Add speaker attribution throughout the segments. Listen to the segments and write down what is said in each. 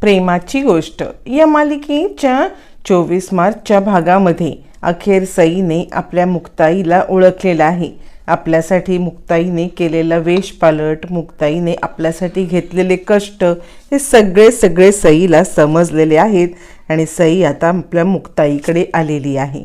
Speaker 1: प्रेमाची गोष्ट. या मालिकेच्या चोवीस मार्चच्या भागामध्ये अखेर सईने आपल्या मुक्ताईला ओळखलेलं आहे. आपल्यासाठी मुक्ताईने केलेला वेशपालट मुक्ताईने आपल्यासाठी घेतलेले कष्ट हे सगळे सगळे सईला समजलेले आहेत आणि सई आता आपल्या मुक्ताईकडे आलेली आहे.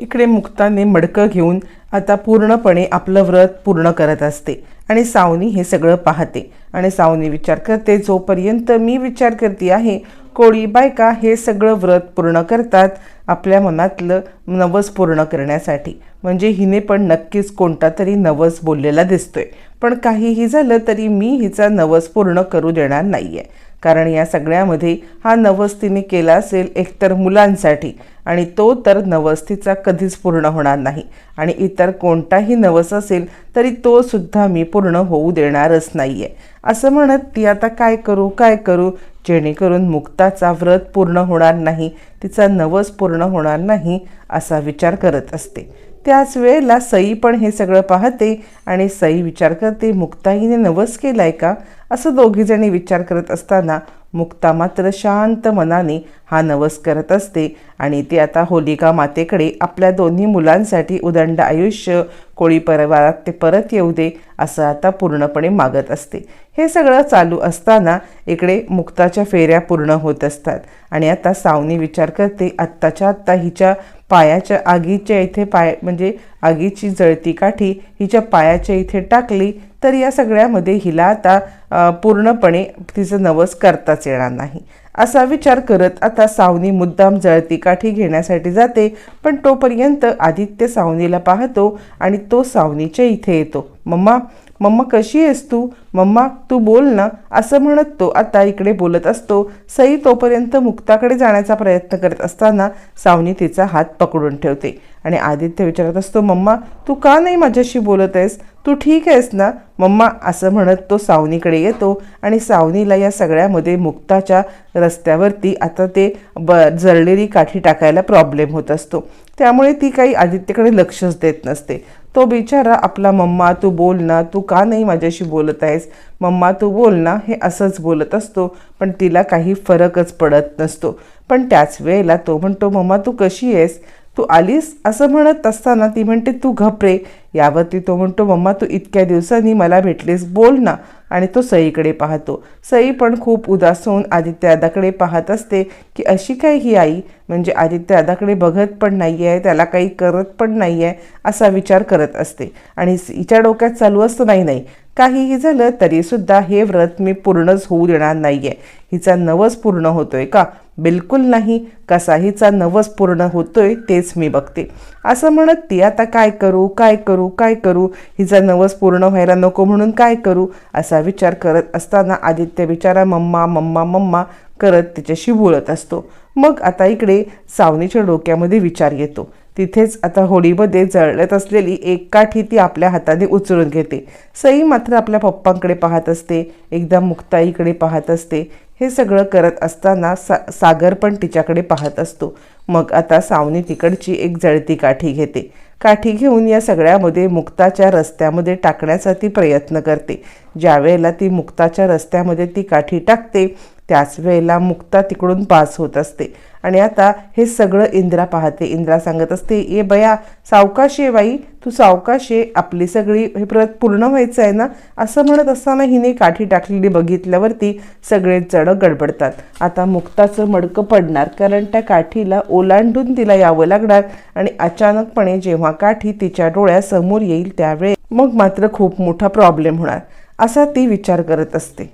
Speaker 1: इकडे मुक्ताने मडकं घेऊन आता पूर्णपणे आपलं व्रत पूर्ण करत असते आणि सावनी हे सगळं पाहते. आणि सावनी विचार करते जोपर्यंत मी विचार करते आहे कोळी बायका हे सगळं व्रत पूर्ण करतात आपल्या मनातलं नवस पूर्ण करण्यासाठी. म्हणजे हिने पण नक्कीच कोणता तरी नवस बोललेला दिसतोय. पण काहीही झालं तरी मी हिचा नवस पूर्ण करू देणार नाही आहे कारण या सगळ्यामध्ये हा नवस्तीने केला असेल एकतर मुलांसाठी आणि तो तर नवस्तीचा कधीच पूर्ण होणार नाही. आणि इतर कोणताही नवस असेल तरी तो सुद्धा मी पूर्ण होऊ देणारच नाही आहे असं म्हणत ती आता काय करू काय करू? जेणेकरून मुक्ताचा व्रत पूर्ण होणार नाही तिचा नवस पूर्ण होणार नाही असा विचार करत असते. त्याच वेळेला सई पण हे सगळं पाहते आणि सई विचार करते मुक्ताईने नवस केलाय का? असं दोघीजणी विचार करत असताना मुक्ता मात्र शांत मनाने हा नवस करत असते आणि ती आता होलिका मातेकडे आपल्या दोन्ही मुलांसाठी उदंड आयुष्य कोळी परिवारात ते परत येऊ दे असं आता पूर्णपणे मागत असते. हे सगळं चालू असताना इकडे मुक्ताच्या फेऱ्या पूर्ण होत असतात. आणि आता सावनी विचार करते आत्ताच्या आत्ता हिच्या पायाच्या आगीच्या इथे पाय म्हणजे आगीची जळती काठी हिच्या पायाच्या इथे टाकली तर या सगळ्यामध्ये हिला आता पूर्णपणे तिचं नवस करताच येणार नाही. असा विचार करत आता सावनी मुद्दाम जळती काठी घेण्यासाठी जाते पण तोपर्यंत आदित्य सावनीला पाहतो आणि तो सावनीच्या इथे येतो. मम्मा मम्मा कशी आहेस तू? मम्मा तू बोल ना. असं म्हणत तो आता इकडे बोलत असतो. सई तोपर्यंत मुक्ताकडे जाण्याचा प्रयत्न करत असताना सावनी तिचा हात पकडून ठेवते. आणि आदित्य विचारत असतो मम्मा तू का नाही माझ्याशी बोलत आहेस? तू ठीक आहेस ना? मम्मा असं म्हणत तो सावनीकडे येतो आणि सावनीला या सगळ्यामध्ये मुक्ताच्या रस्त्यावरती आता ते ब जळलेली काठी टाकायला प्रॉब्लेम होत असतो. त्यामुळे ती काही आदित्यकडे लक्षच देत नसते. तो बिचारा आपला मम्मा तू बोल ना तू का नाही माझ्याशी बोलत आहेस? मम्मा तू बोल ना हे असंच बोलत असतो पण तिला काही फरकच पडत नसतो. पण त्याच वेळेला तो म्हणतो मम्मा तू कशी आहेस? तू आलीस असं म्हणत असताना ती म्हणते तू घपरे यावरती तो म्हणतो मम्मा तू इतक्या दिवसांनी मला भेटलीस बोल ना. आणि तो सईकडे पाहतो. सई पण खूप उदास होऊन आदित्यदाकडे पाहत असते की अशी काय ही आई? म्हणजे आदित्यदाकडे बघत पण नाही आहे त्याला काही करत पण नाही आहे असा विचार करत असते. आणि हिच्या डोक्यात चालू असतं नाही नाही काहीही झालं तरीसुद्धा हे व्रत मी पूर्णच होऊ देणार नाही आहे हिचा नवस पूर्ण होतोय का? बिलकुल नाही. कसा हिचा नवस पूर्ण होतोय तेच मी बघते. असं म्हणत ती आता काय करू? काय करू? काय करू? हिचा नवस पूर्ण व्हायला नको म्हणून काय करू? असा विचार करत असताना आदित्य बिचारा मम्मा मम्मा मम्मा करत तिच्याशी बोलत असतो. मग आता इकडे सावनीच्या डोक्यामध्ये विचार येतो. तिथेच आता होळीमध्ये जळत असलेली एक काठी ती आपल्या हाताने उचलून घेते. सई मात्र आपल्या पप्पांकडे पाहत असते एकदा मुक्ताईकडे पाहत असते. हे सगळं करत असताना सा सागर पण तिच्याकडे पाहत असतो. मग आता सावनी तिकडची एक जळती काठी घेते. काठी घेऊन या सगळ्यामध्ये मुक्ताच्या रस्त्यामध्ये टाकण्याचा ती प्रयत्न करते. ज्यावेळेला ती मुक्ताच्या रस्त्यामध्ये ती काठी टाकते त्याच वेळेला मुक्ता तिकडून पास होत असते. आणि आता हे सगळं इंद्रा पाहते. इंद्रा सांगत असते ये बया सावकाश ये बाई. तू सावकाश ये. आपली सगळी हे प्रत पूर्ण व्हायचं आहे ना? असं म्हणत असताना हिने काठी टाकलेली बघितल्यावरती सगळे जण गडबडतात. आता मुक्ताचं मडकं पडणार कारण त्या काठीला ओलांडून तिला यावं लागणार. आणि अचानकपणे जेव्हा काठी तिच्या डोळ्यासमोर येईल त्यावेळी मग मात्र खूप मोठा प्रॉब्लेम होणार असा ती विचार करत असते.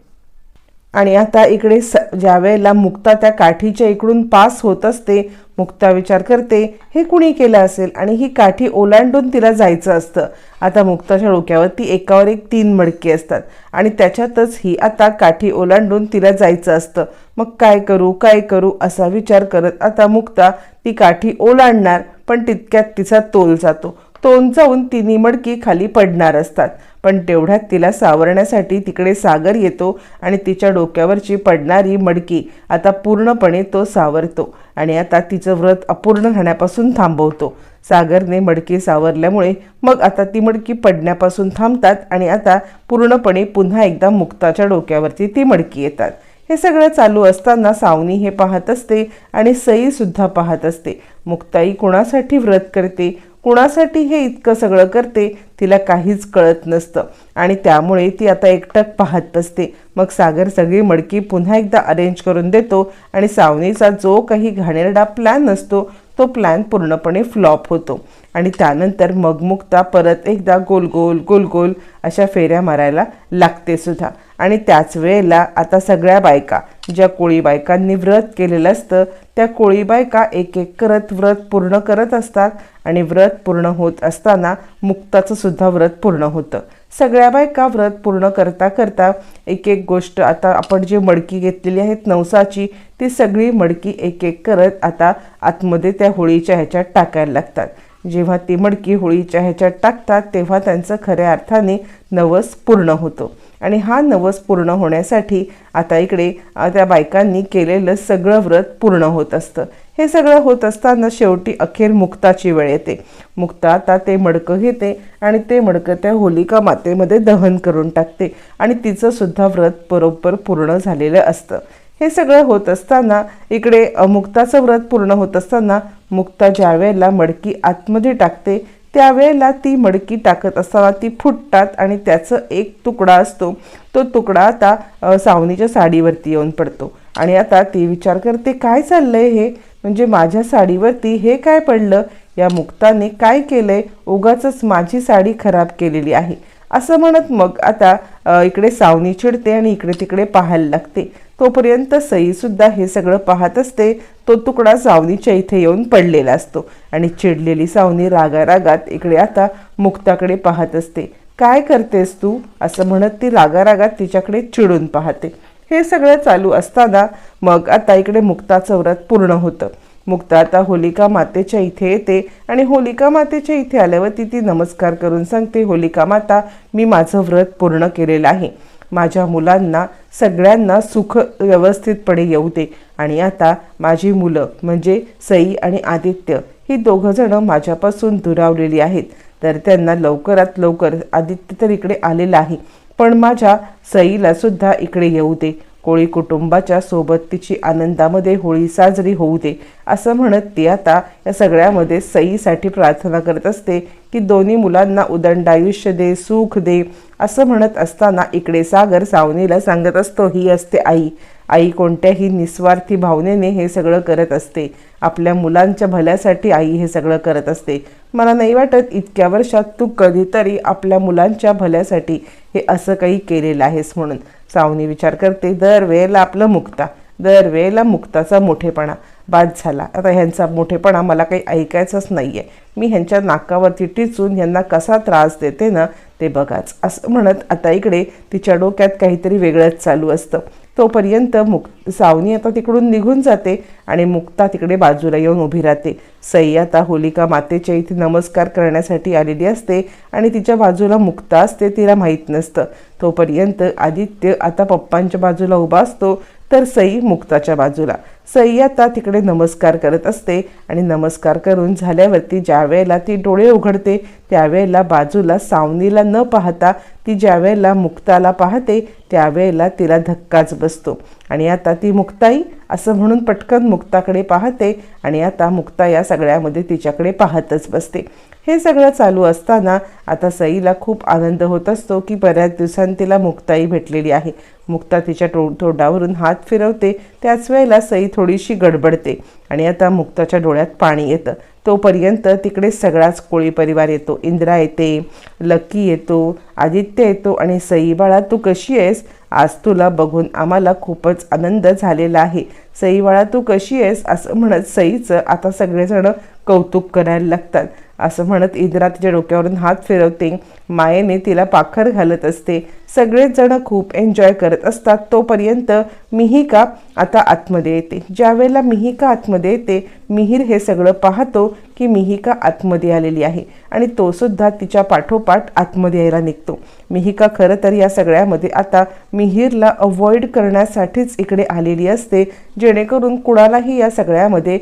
Speaker 1: आणि आता इकडे स ज्या वेळेला मुक्ता त्या काठीच्या इकडून पास होत असते मुक्ता विचार करते हे कुणी केलं असेल? आणि ही काठी ओलांडून तिला जायचं असतं. आता मुक्ताच्या डोक्यावरती एकावर एक तीन मडके असतात. आणि त्याच्यातच ही आता काठी ओलांडून तिला जायचं असतं. मग काय करू काय करू असा विचार करत आता मुक्ता ती काठी ओलांडणार पण तितक्यात तिचा तोल जातो. तोंड जाऊन तिन्ही मडकी खाली पडणार असतात. पण तेवढ्यात तिला सावरण्यासाठी तिकडे सागर येतो आणि तिच्या डोक्यावरची पडणारी मडकी आता पूर्णपणे तो सावरतो आणि आता तिचं व्रत अपूर्ण राहण्यापासून थांबवतो. सागरने मडकी सावरल्यामुळे मग आता ती मडकी पडण्यापासून थांबतात आणि आता पूर्णपणे पुन्हा एकदा मुक्ताच्या डोक्यावरती ती मडकी येतात. हे सगळं चालू असताना सावनी हे पाहत असते आणि सईसुद्धा पाहत असते. मुक्ताई कुणासाठी व्रत करते? कुणासाठी हे इतकं सगळं करते तिला काहीच कळत नसतं. आणि त्यामुळे ती आता एकटक पाहत बसते. मग सागर सगळी मडकी पुन्हा एकदा अरेंज करून देतो आणि सावनीचा जो काही घाणेरडा प्लॅन असतो तो प्लॅन पूर्णपणे फ्लॉप होतो. आणि त्यानंतर मग मुक्ता परत एकदा गोल गोल गोल गोल अशा फेऱ्या मारायला लागते सुद्धा. आणि त्याच वेळेला आता सगळ्या बायका ज्या कोळी बायकांनी व्रत केलेलं असतं त्या कोळी बायका एक एक करत व्रत पूर्ण करत असतात. आणि व्रत पूर्ण होत असताना मुक्ताचं सुद्धा व्रत पूर्ण होतं. सगळ्या बायका व्रत पूर्ण करता करता एक एक गोष्ट आता आपण जी मडकी घेतलेली आहेत नवसाची ती सगळी मडकी एक एक करत आता आतमध्ये त्या होळीच्या ह्याच्यात टाकायला लागतात. जेव्हा ती मडकी होळीच्या ह्याच्यात टाकतात तेव्हा त्यांचं खऱ्या अर्थाने नवस पूर्ण होतो. आणि हा नवस पूर्ण होण्यासाठी आता इकडे त्या बायकांनी केलेलं सगळं व्रत पूर्ण होत असतं. हे सगळं होत असताना शेवटी अखेर मुक्ताची वेळ येते. मुक्ता आता ते मडकं घेते आणि ते मडकं त्या होलिका मातेमध्ये दहन करून टाकते आणि तिचं सुद्धा व्रत बरोबर पूर्ण झालेलं असतं. हे सगळं होत असताना इकडे मुक्ताचं व्रत पूर्ण होत असताना मुक्ता ज्या वेळेला मडकी आतमध्ये टाकते त्यावेळेला ती मडकी टाकत असताना ती फुटतात आणि त्याचं एक तुकडा असतो. तो तुकडा आता सावनीच्या साडीवरती येऊन पडतो. आणि आता ती विचार करते काय चाललंय हे? म्हणजे माझ्या साडीवरती हे काय पडलं? या मुक्ताने काय केलंय? उगाच माझी साडी खराब केलेली आहे. असं म्हणत मग आता इकडे सावनी चिडते आणि इकडे तिकडे पाहायला लागते. तोपर्यंत सईसुद्धा हे सगळं पाहत असते. तो तुकडा सावनीच्या इथे येऊन पडलेला असतो आणि चिडलेली सावनी रागा रागात इकडे आता मुक्ताकडे पाहत असते. काय करतेस तू? असं म्हणत ती रागारागात तिच्याकडे चिडून पाहते. हे सगळं चालू असताना मग आता इकडे मुक्ताचं व्रत पूर्ण होतं. मुक्ता आता होलिका मातेच्या इथे येते आणि होलिका मातेच्या इथे आल्यावरती ती नमस्कार करून सांगते होलिका माता मी माझं व्रत पूर्ण केलेलं आहे. माझ्या मुलांना सगळ्यांना सुख व्यवस्थितपणे येऊ दे. आणि आता माझी मुलं म्हणजे सई आणि आदित्य ही दोघंजणं माझ्यापासून दुरावलेली आहेत. तर त्यांना लवकरात लवकर आदित्य तर इकडे आलेला आहे. पण माझ्या सईला सुद्धा इकडे येऊ दे. कोळी कुटुंबाच्या सोबत तिची आनंदामध्ये होळी साजरी होऊ दे. असं म्हणत ती आता या सगळ्यामध्ये सईसाठी प्रार्थना करत असते की दोन्ही मुलांना उदंड आयुष्य दे सुख दे असं म्हणत असताना इकडे सागर सावनीला सांगत असतो ही असते आई. आई कोणत्याही निस्वार्थी भावनेने हे सगळं करत असते. आपल्या मुलांच्या भल्यासाठी आई हे सगळं करत असते. मला नाही वाटत इतक्या वर्षात तू कधीतरी आपल्या मुलांच्या भल्यासाठी हे असं काही केलेलं आहेस म्हणून. सावनी विचार करते दरवेळेला आपलं मुक्ता दरवेळेला मुक्ताचा मोठेपणा बाद झाला. आता ह्यांचा मोठेपणा मला काही ऐकायचंच नाही आहे मी ह्यांच्या नाकावरती टिचून ह्यांना कसा त्रास देते ना ते बघाच. असं म्हणत आता इकडे तिच्या डोक्यात काहीतरी वेगळंच चालू असतं. तोपर्यंत मुक सावनी आता तिकडून निघून जाते आणि मुक्ता तिकडे बाजूला येऊन उभी राहते. सई आता होलिका मातेच्या इथे नमस्कार करण्यासाठी आलेली असते आणि तिच्या बाजूला मुक्ता असते तिला माहीत नसतं. तोपर्यंत आदित्य आता पप्पांच्या बाजूला उभा असतो तर सई मुक्ताच्या बाजूला. सई आता तिकडे नमस्कार करत असते आणि नमस्कार करून झाल्यावरती ज्या वेळेला ती डोळे उघडते त्यावेळेला बाजूला सावनीला न पाहता ती ज्यावेळेला मुक्ताला पाहते त्यावेळेला तिला धक्काच बसतो. आणि आता ती मुक्ताई असं म्हणून पटकन मुक्ताकडे पाहते आणि आता मुक्ता या सगळ्यामध्ये तिच्याकडे पाहतच बसते. हे सगळं चालू असताना आता सईला खूप आनंद होत असतो की बऱ्याच दिवसांनी तिला मुक्ताई भेटलेली आहे. मुक्ता तिच्या टो तोंडावरून हात फिरवते. त्याच वेळेला सई थोडीशी गडबडते आणि आता मुक्ताच्या डोळ्यात पाणी येतं. तोपर्यंत तिकडे सगळाच कोळी परिवार येतो. इंद्रा येते लकी येतो आदित्य येतो आणि सई बाळा तू कशी आहेस? आज तुला बघून आम्हाला खूपच आनंद झालेला आहे. सई बाळा तू कशी आहेस? असं म्हणत सईचं आता सगळेजण कौतुक करायला लागतात. असं म्हणत इंद्रा तिच्या डोक्यावरून हात फिरवते. मायेने तिला पाखर घालत असते. सगळेच जण खूप एन्जॉय करत असतात. तोपर्यंत मिहिका आता आतमध्ये येते. ज्यावेळेला मिहिका आतमध्ये येते मिहीर हे सगळं पाहतो की मिहिका आतमध्ये आलेली आहे आणि तो सुद्धा तिच्या पाठोपाठ आतमध्ये यायला निघतो. मिहिका खरं तर या सगळ्यामध्ये आता मिहीरला अवॉइड करण्यासाठीच इकडे आलेली असते जेणेकरून कुणालाही या सगळ्यामध्ये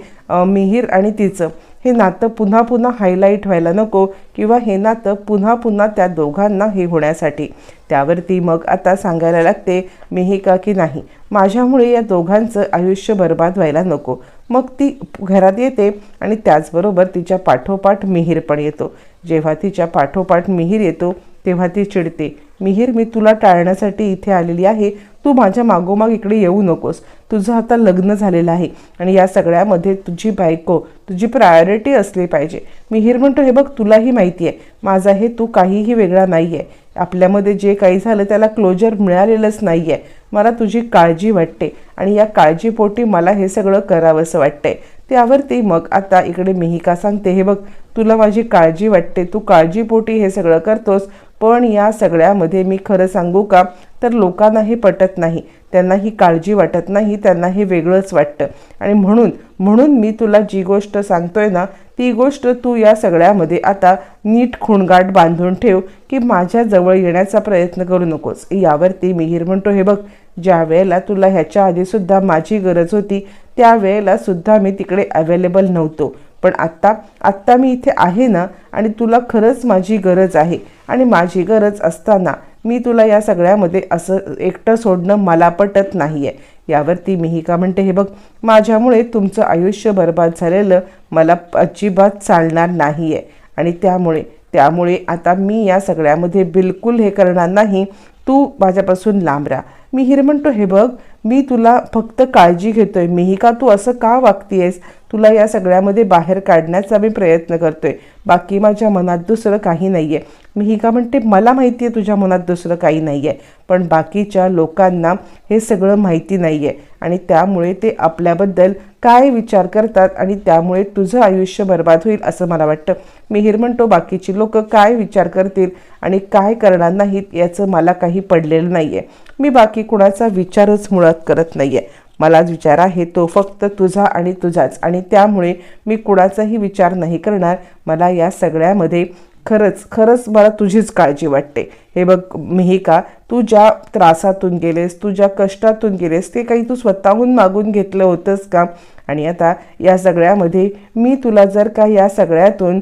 Speaker 1: मिहीर आणि तिचं हे नातं पुन्हा पुन्हा हायलाईट व्हायला नको किंवा हे नातं पुन्हा पुन्हा त्या दोघांना हे होण्यासाठी. त्यावरती मग आता सांगायला लागते मी हे का की नाही? माझ्यामुळे या दोघांचं आयुष्य बर्बाद व्हायला नको. मग ती घरात येते आणि त्याचबरोबर तिच्या पाठोपाठ मिहीर पण येतो. जेव्हा तिच्या पाठोपाठ मिहीर येतो तेव्हा ती चिडते. मिहीर मी तुला टाळण्यासाठी इथे आलेली आहे. तू माझ्या मागोमाग इकडे येऊ नकोस. तुझं आता लग्न झालेलं आहे आणि या सगळ्यामध्ये तुझी बायको तुझी प्रायोरिटी असली पाहिजे. मिहीर म्हणतो हे बघ तुलाही माहिती आहे. माझा हे तू काहीही वेगळा नाही आहे आपल्यामध्ये जे काही झालं त्याला क्लोजर मिळालेलंच नाही आहे मला तुझी काळजी वाटते आणि या काळजीपोटी मला हे सगळं करावंसं वाटतंय. त्यावरती मग आता इकडे मिहिका सांगते हे बघ तुला माझी काळजी वाटते. तू काळजीपोटी हे सगळं करतोस. पण या सगळ्यामध्ये मी खरं सांगू का? तर लोकांना हे पटत नाही. त्यांना ही काळजी वाटत नाही. त्यांना हे वेगळंच वाटतं. आणि म्हणून म्हणून मी तुला जी गोष्ट सांगतोय ना ती गोष्ट तू या सगळ्यामध्ये आता नीट खुणगाट बांधून ठेव की माझ्या जवळ येण्याचा प्रयत्न करू नकोस. यावरती मिहीर म्हणतो हे बघ ज्या वेळेला तुला ह्याच्या आधीसुद्धा माझी गरज होती त्यावेळेलासुद्धा सुद्धा मी तिकडे अवेलेबल नव्हतो. पण आत्ता आत्ता मी इथे आहे ना आणि तुला खरंच माझी गरज आहे. आणि माझी गरज असताना मी तुला या सगळ्यामध्ये असं एकटं सोडणं मला पटत नाही आहे यावरती मीही का म्हणते हे बघ माझ्यामुळे तुमचं आयुष्य बर्बाद झालेलं मला अजिबात चालणार नाही आहे आणि त्यामुळे त्यामुळे आता मी या सगळ्यामध्ये बिलकुल हे करणार नाही. तू माझ्यापासून लांब राहा. मी हिरे म्हणतो हे बघ मी तुला फक्त काळजी घेतोय. मिहिका तू असं का वागतीयस? तुला या सगळ्यामध्ये बाहेर काढण्याचा मी प्रयत्न करतोय. बाकी माझ्या मनात दुसरं काही नाही आहे मिहिका म्हणते मला माहिती आहे तुझ्या मनात दुसरं काही नाही आहे पण बाकीच्या लोकांना हे सगळं माहिती नाही आहे आणि त्यामुळे ते आपल्याबद्दल काय विचार करतात आणि त्यामुळे तुझं आयुष्य बर्बाद होईल असं मला वाटतं. मिहीर म्हणतो बाकीची लोक काय विचार करतील आणि काय करणार नाहीत याचं मला काही पडलेलं नाही आहे मी बाकी कुणाचा विचारच मुळात करत नाही आहे मला विचार आहे तो फक्त तुझा आणि तुझाच. आणि त्यामुळे मी कुणाचाही विचार नाही करणार. मला या सगळ्यामध्ये खरंच खरंच मला तुझीच काळजी वाटते. हे बघ मिहिका तू ज्या त्रासातून गेलेस तू ज्या कष्टातून गेलेस ते काही तू स्वतःहून मागून घेतलं होतंस का? आणि आता या सगळ्यामध्ये मी तुला जर का या सगळ्यातून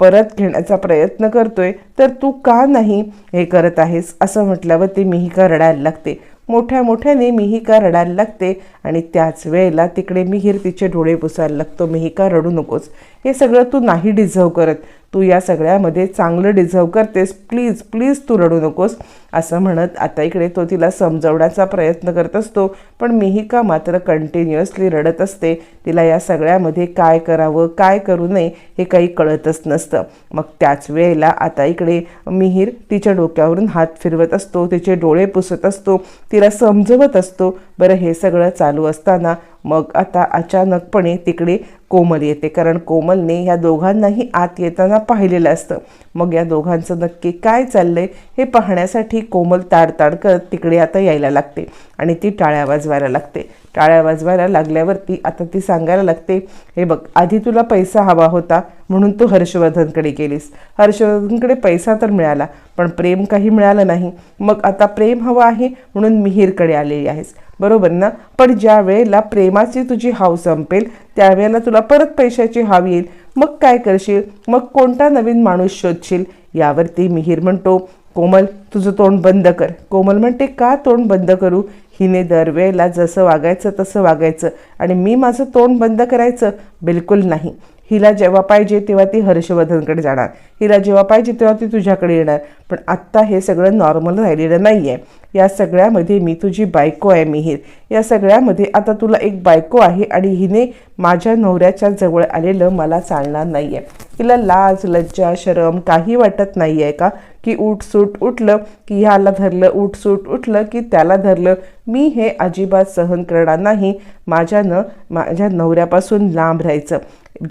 Speaker 1: परत घेण्याचा प्रयत्न करतोय तर तू का नाही हे करत आहेस? असं म्हटल्यावर ते मिहिका रडायला लागते. मोठ्या मोठ्याने मिहिका रडायला लागते. आणि त्याच वेळेला तिकडे मिहीर तिचे डोळे पुसायला लागतो. मिहिका रडू नकोस? हे सगळं तू नाही डिझर्व करत. तू या सगळ्यामध्ये चांगलं डिझर्व करतेस. प्लीज प्लीज तू रडू नकोस असं म्हणत आता इकडे तो तिला समजवण्याचा प्रयत्न करत असतो. पण मिहिका मात्र कंटिन्युअसली रडत असते? तिला या सगळ्यामध्ये काय करावं काय करू नये हे काही कळतच नसतं. मग त्याच वेळेला आता इकडे मिहीर तिच्या डोक्यावरून हात फिरवत असतो. तिचे डोळे पुसत असतो. तिला समजवत असतो. बरं हे सगळं चालू असताना मग आता अचानकपणे तिकडे कोमल येते. कारण कोमलने ह्या दोघांनाही आत येताना पाहिलेलं असतं. मग या दोघांचं नक्की काय चाललंय हे पाहण्यासाठी कोमल ताडताड करत तिकडे आता यायला लागते आणि ती टाळ्या वाजवायला लागते. टाळ्या वाजवायला लागल्यावरती आता ती सांगायला लागते हे बघ आधी तुला पैसा हवा होता म्हणून तू हर्षवर्धनकडे गेलीस. हर्षवर्धनकडे पैसा तर मिळाला पण प्रेम काही मिळालं नाही. मग आता प्रेम हवं आहे म्हणून मिहीरकडे आलेली आहेस. बरोबर ना? पण ज्या वेळेला प्रेमाची तुझी हाव संपेल त्यावेळेला तुला परत पैशाची हाव येईल. मग काय करशील? मग कोणता नवीन माणूस शोधशील? यावरती मिहीर म्हणतो कोमल तुझं तोंड बंद कर. कोमल म्हणते का तोंड बंद करू? हिने दरवेळेला जसं वागायचं तसं वागायचं. आणि मी माझं तोंड बंद करायचं? बिलकुल नाही. हिला जेव्हा पाहिजे तेव्हा ती हर्षवर्धनकडे जाणार. हिला जेव्हा पाहिजे तेव्हा ती तुझ्याकडे येणार. पण आत्ता हे सगळं नॉर्मल राहिलेलं नाही आहे या सगळ्यामध्ये मी तुझी बायको आहे मिहीर. या सगळ्यामध्ये आता तुला एक बायको आहे आणि हिने माझ्या नवऱ्याच्या जवळ आलेलं मला चालणार नाही आहे तिला लाज लज्जा शरम काही वाटत नाही आहे का? की उठसूट उठलं की ह्याला धरलं उठसूट उठलं की त्याला धरलं मी हे अजिबात सहन करणार नाही. माझ्यानं माझ्या नवऱ्यापासून लांब राहायचं.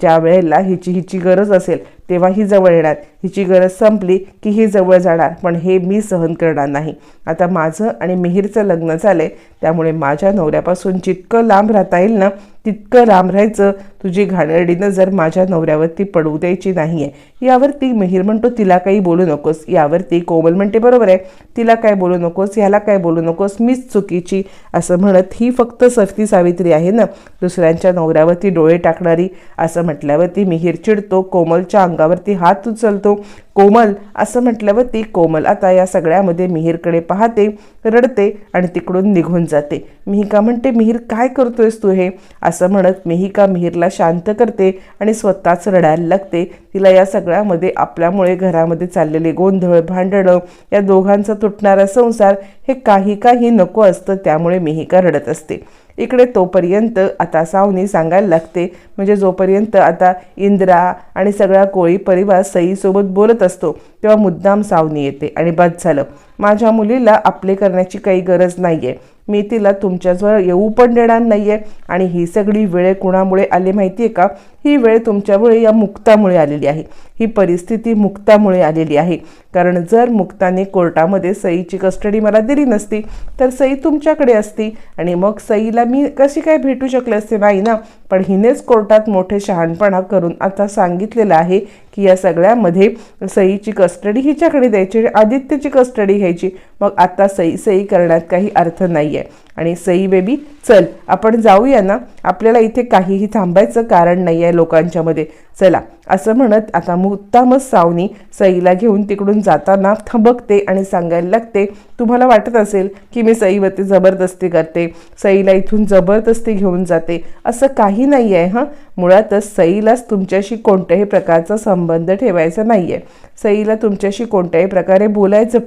Speaker 1: ज्या वेळेला हिची हिची गरज असेल तेव्हा ही जवळ येणार. हिची गरज संपली की ही जवळ जाणार. पण हे मी सहन करणार नाही. आता माझं आणि मिहीरचं लग्न झालं आहे त्यामुळे माझ्या नवऱ्यापासून जितकं लांब राहता येईल ना तितकं लांब राहायचं. तुझी घाणेरडीनं जर माझ्या नवऱ्यावरती पडू द्यायची नाही आहे यावरती मिहीर म्हणतो तिला काही बोलू नकोस. यावरती कोमल म्हणते बरोबर आहे. तिला काय बोलू नकोस? ह्याला काय बोलू नकोस? मीच चुकीची सावित्रीची असं म्हणत ही फक्त सफती सावित्री आहे ना. दुसऱ्यांच्या नवऱ्यावरती डोळे टाकणारी असं म्हटल्यावरती मिहीर चिडतो. कोमलच्या अंगावरती हात उचलतो. कोमल असं म्हटल्यावरती कोमल आता या सगळ्यामध्ये मिहीरकडे पाहते रडते आणि तिकडून निघून जाते. मिहिका म्हणते मिहीर काय करतोयस तू हे? असं म्हणत मिहिका मिहीरला शांत करते आणि स्वतःच रडायला लागते. तिला या सगळ्यामध्ये आपल्यामुळे घरामध्ये चाललेले गोंधळ भांडणं या दोघांचा तुटणारा संसार हे काही काही नको असतं त्यामुळे मिहिका रडत असते. इकडे तोपर्यंत आता सावनी सांगायला लागते. म्हणजे जोपर्यंत आता इंद्रा आणि सगळा कोळी परिवार सईसोबत बोलत असतो तेव्हा मुद्दाम सावनी येते आणि बाद झालं. माझ्या मुलीला आपले करण्याची काही गरज नाही आहे मी तिला तुमच्याजवळ येऊ पण देणार नाही आहे आणि ही सगळी वेळ कुणामुळे आली माहिती आहे का? ही वेळ तुमच्यामुळे या मुक्तामुळे आलेली आहे. ही परिस्थिती मुक्तामुळे आलेली आहे. कारण जर मुक्ताने कोर्टामध्ये सईची कस्टडी मला दिली नसती तर सई तुमच्याकडे असती आणि मग सईला मी कशी काय भेटू शकले असते नाही ना? पण हिनेच कोर्टात मोठे शहाणपणा करून आता सांगितलेलं आहे की या सगळ्यामध्ये सईची कस्टडी हिच्याकडे द्यायची आणि आदित्यची कस्टडी घ्यायची. मग आता सई सई करण्यात काही अर्थ नाही आहे आणि सई बेबी चल आपण जाऊया ना. आपल्याला इथे काहीही थांबायचं कारण नाही आहे लोकांच्यामध्ये चला असं म्हणत आता मुद्दामच सावनी सईला घेऊन तिकडून जाताना थबकते आणि सांगायला लागते तुम्हाला वाटत असेल की मी सईवरती जबरदस्ती करते? सईला इथून जबरदस्ती घेऊन जाते? असं काही नाही आहे हां? मुळातच सईलाच तुमच्याशी कोणत्याही प्रकारचा संबंध ठेवायचा नाही आहे सईला तुमच्याशी कोणत्याही प्रकारे बोलायचं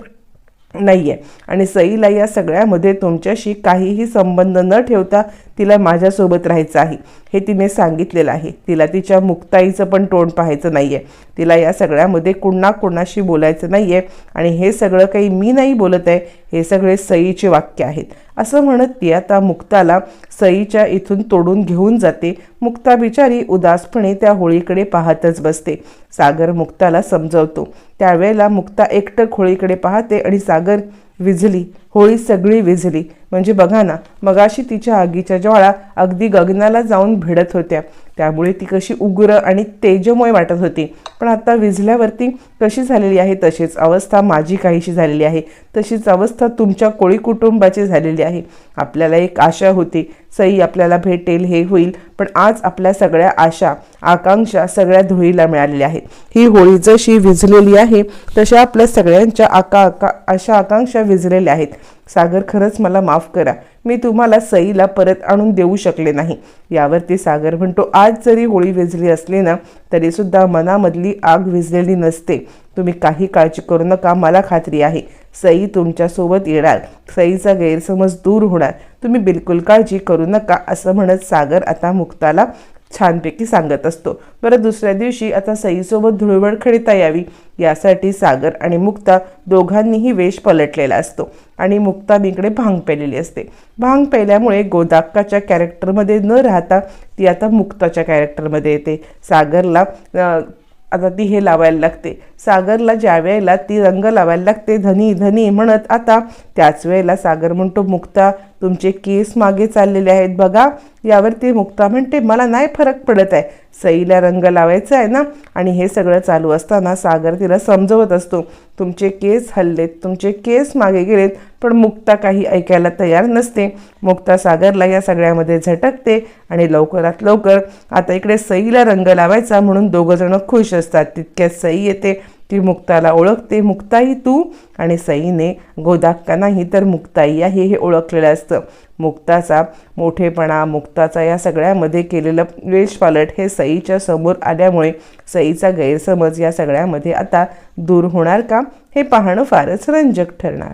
Speaker 1: नाही आहे आणि सईला या सगळ्यामध्ये तुमच्याशी काहीही संबंध न ठेवता तिला माझ्यासोबत राहायचं आहे. हे तिने सांगितलेलं आहे. तिला तिच्या मुक्ताईचं पण तोंड पाहायचं नाही आहे तिला या सगळ्यामध्ये कुणा कुणाशी बोलायचं नाही आहे आणि हे सगळं काही मी नाही बोलत आहे. हे सगळे सईचे वाक्य आहेत. असं म्हणत ती आता मुक्ताला सईच्या इथून तोडून घेऊन जाते. मुक्ता बिचारी उदासपणे त्या होळीकडे पाहतच बसते. सागर मुक्ताला समजवतो. त्यावेळेला मुक्ता एकटक होळीकडे पाहते आणि सागर विझली होळी सगळी विझली. म्हणजे बघा ना मगाशी तिच्या आगीच्या ज्वाळा अगदी गगनाला जाऊन भिडत होत्या. त्यामुळे ती कशी उग्र आणि तेजमय वाटत होती. पण आता विझल्यावरती कशी झालेली आहे तशीच अवस्था माझी काहीशी झालेली आहे. तशीच अवस्था तुमच्या कोळी कुटुंबाची झालेली आहे. आपल्याला एक आशा होती. सई आपल्याला भेटेल हे होईल. पण आज आपल्या सगळ्या आशा आकांक्षा सगळ्या धुळीला मिळालेल्या आहेत. ही होळी जशी विझलेली आहे तशा आपल्या सगळ्यांच्या आका आका आशा आकांक्षा विझलेल्या आहेत. सागर खरंच मला माफ करा. मी तुम्हाला सईला परत आणून देऊ शकले नाही. यावरती सागर म्हणतो आज जरी होळी विझली असली ना तरीसुद्धा मनामधली आग विजलेली नसते. तुम्ही काही काळजी करू नका मला खात्री आहे. सई तुमच्यासोबत येणार. सईचा गैरसमज दूर होणार. तुम्ही बिलकुल काळजी करू नका असं म्हणत सागर आता मुक्ताला छानपैकी सांगत असतो. बरं दुसऱ्या दिवशी आता सईसोबत धुळवड खेळता यावी यासाठी सागर आणि मुक्ता दोघांनीही वेश पलटलेला असतो आणि मुक्ता इकडे भांग पेलेली असते. भांग पेल्यामुळे गोदाक्काच्या कॅरेक्टरमध्ये न राहता ती आता मुक्ताच्या कॅरेक्टरमध्ये येते. सागरला आता ती हे लावायला लागते. सागरला ज्या वेळेला ती रंग लावायला लागते धनी धनी म्हणत आता त्याच वेळेला सागर म्हणतो मुक्ता तुमचे केस मागे चाललेले आहेत बघा. यावरती मुक्ता म्हणते मला नाही फरक पडत आहे. सईला रंग लावायचा आहे ना? आणि हे सगळं चालू असताना सागर तिला समजवत असतो. तुमचे केस हल्लेत तुमचे केस मागे गेलेत पण मुक्ता काही ऐकायला तयार नसते. मुक्ता सागरला या सगळ्यामध्ये झटकते आणि लवकरात लवकर आता इकडे सईला रंग लावायचा म्हणून दोघंजणं खुश असतात. तितक्यात सई येते. ती मुक्ताला ओळखते. मुक्ताई तू आणि सईने गोदाक्का नाही तर मुक्ताई आहे हे ओळखलेलं असतं. मुक्ताचा मोठेपणा मुक्ताचा या सगळ्यामध्ये केलेलं वेशपालट हे सईच्या समोर आल्यामुळे सईचा गैरसमज या सगळ्यामध्ये आता दूर होणार का? हे पाहणं फारच रंजक ठरणार.